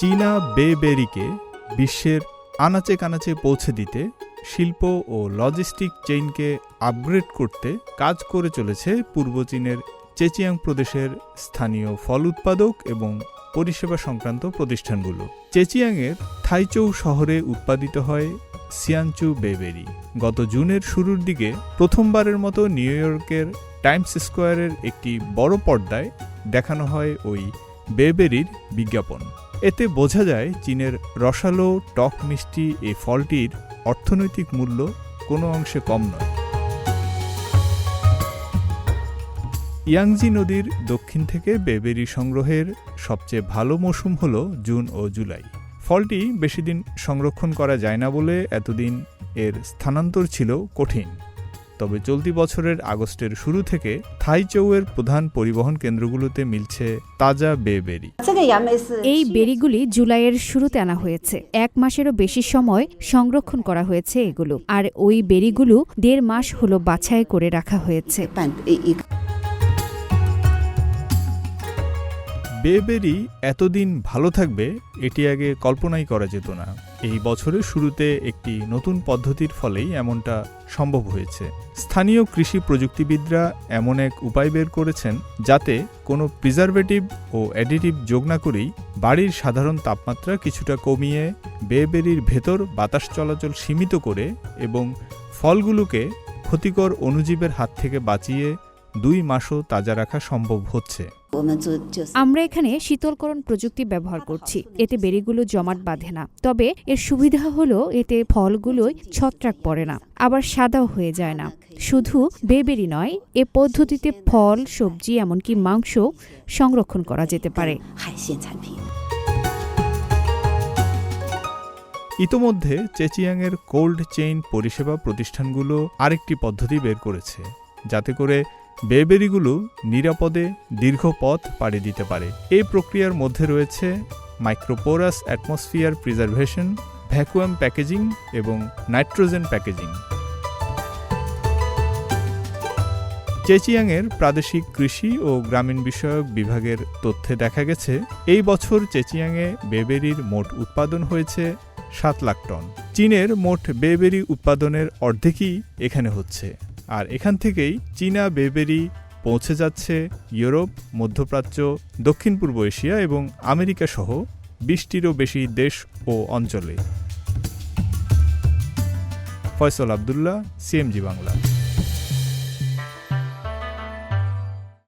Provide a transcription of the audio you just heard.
চীনা বেবেরিকে বিশ্বের আনাচে কানাচে পৌঁছে দিতে শিল্প ও লজিস্টিক চেইনকে আপগ্রেড করতে কাজ করে চলেছে পূর্ব চীনের চেচিয়াং প্রদেশের স্থানীয় ফল উৎপাদক এবং পরিষেবা সংক্রান্ত প্রতিষ্ঠানগুলো। চেচিয়াংয়ের থাইচৌ শহরে উৎপাদিত হয় সিয়ানচু বেবেরি। গত জুনের শুরুর দিকে প্রথমবারের মতো নিউ ইয়র্কের টাইমস স্কোয়ারের একটি বড় পর্দায় দেখানো হয় ওই বেবেরির বিজ্ঞাপন। এতে বোঝা যায় চীনের রসালো, টক মিষ্টি এই ফলটির অর্থনৈতিক মূল্য কোনো অংশে কম নয়। ইয়াংজি নদীর দক্ষিণ থেকে বেবেরি সংগ্রহের সবচেয়ে ভালো মৌসুম হল জুন ও জুলাই। ফলটি বেশি দিন সংরক্ষণ করা যায় না বলে এতদিন এর স্থানান্তর ছিল কঠিন। তবে চলতি বছরের আগস্টের শুরু থেকে থাইচৌয়ের প্রধান পরিবহন কেন্দ্রগুলোতে মিলছে তাজা বে বেরি। এই বেরিগুলি জুলাইয়ের শুরুতে আনা হয়েছে। এক মাসেরও বেশি সময় সংরক্ষণ করা হয়েছে এগুলো। আর ওই বেরিগুলো দেড় মাস হলো বাছাই করে রাখা হয়েছে। বেবেরি এতদিন ভালো থাকবে, এটি আগে কল্পনাই করা যেত না। এই বছরের শুরুতে একটি নতুন পদ্ধতির ফলেই এমনটা সম্ভব হয়েছে। স্থানীয় কৃষি প্রযুক্তিবিদরা এমন এক উপায় বের করেছেন যাতে কোনো প্রিজারভেটিভ ও অ্যাডিটিভ যোগ না করেই বাড়ির সাধারণ তাপমাত্রা কিছুটা কমিয়ে বেবেরির ভেতর বাতাস চলাচল সীমিত করে এবং ফলগুলোকে ক্ষতিকর অণুজীবের হাত থেকে বাঁচিয়ে দুই মাসও তাজা রাখা সম্ভব হচ্ছে। আমরা এখানে শীতলকরণ প্রযুক্তি ব্যবহার করছি। এতে বেরিগুলো জমাট বাঁধে না। তবে এর সুবিধা হলো এতে ফলগুলোই ছত্রাক পড়ে না আবার সাদাও হয়ে যায় না। শুধু বেবেরি নয় এ পদ্ধতিতে ফল সবজি এমনকি মাংস সংরক্ষণ করা যেতে পারে। ইতোমধ্যে চেচিয়াংয়ের কোল্ড চেইন পরিষেবা প্রতিষ্ঠানগুলো আরেকটি পদ্ধতি বের করেছে যাতে করে বেবেরিগুলো নিরাপদে দীর্ঘ পথ পাড়ি দিতে পারে। এই প্রক্রিয়ার মধ্যে রয়েছে microporous atmosphere preservation vacuum packaging এবং নাইট্রোজেন প্যাকেজিং চেচিয়াংয়ের প্রাদেশিক কৃষি ও গ্রামীণ বিষয়ক বিভাগের তথ্যে দেখা গেছে, এই বছর চেচিয়াংয়ে বেবেরির মোট উৎপাদন হয়েছে সাত লাখ টন। চীনের মোট বেবেরি উৎপাদনের অর্ধেকই এখানে হচ্ছে। আর এখান থেকেই চীনা বেবেরি পৌঁছে যাচ্ছে ইউরোপ, মধ্যপ্রাচ্য, দক্ষিণ পূর্ব এশিয়া এবং আমেরিকা সহ বিশটিরও বেশি দেশ ও অঞ্চলে। ফয়সল আবদুল্লাহ, সিএমজি বাংলা।